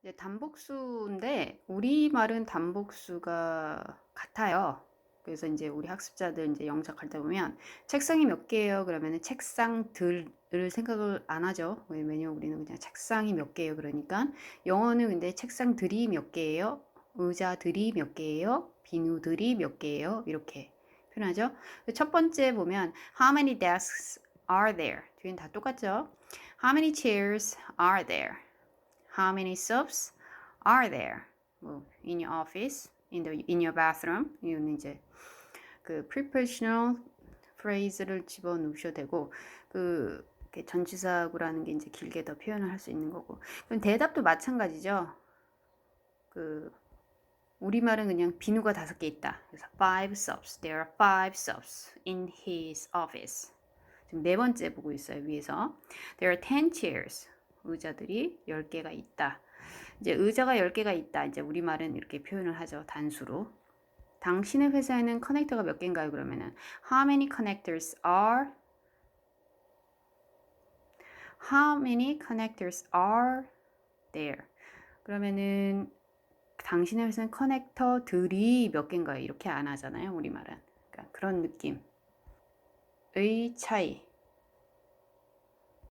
이제 단복수인데 우리말은 단복수가 같아요. 그래서 이제 우리 학습자들 이제 영작할 때 보면 책상이 몇 개예요? 그러면은 책상들을 생각을 안 하죠. 왜냐면 우리는 그냥 책상이 몇 개예요. 그러니까 영어는 근데 책상들이 몇 개예요? 의자들이 몇 개예요? 비누들이 몇 개예요? 이렇게 표현하죠. 첫 번째 보면 How many desks are there? 뒤엔 다 똑같죠. How many chairs are there? How many soaps are there? 뭐 in your office, in the in your bathroom. 이거는 이제 그 prepositional phrase를 집어 넣으셔도 되고 그 전치사구라는 게 이제 길게 더 표현을 할 수 있는 거고. 그럼 대답도 마찬가지죠. 그 우리말은 그냥 비누가 다섯 개 있다. 그래서 five soaps. There are five soaps in his office. 지금 네 번째 보고 있어요, 위에서. There are ten chairs. 의자들이 10개가 있다. 이제 의자가 10개가 있다. 이제 우리말은 이렇게 표현을 하죠. 단수로. 당신의 회사에는 커넥터가 몇 개인가요? 그러면은 How many connectors are How many connectors are there? 그러면은 당신의 회사는 커넥터들이 몇 개인가요? 이렇게 안 하잖아요. 우리말은. 그러니까 그런 느낌의 차이.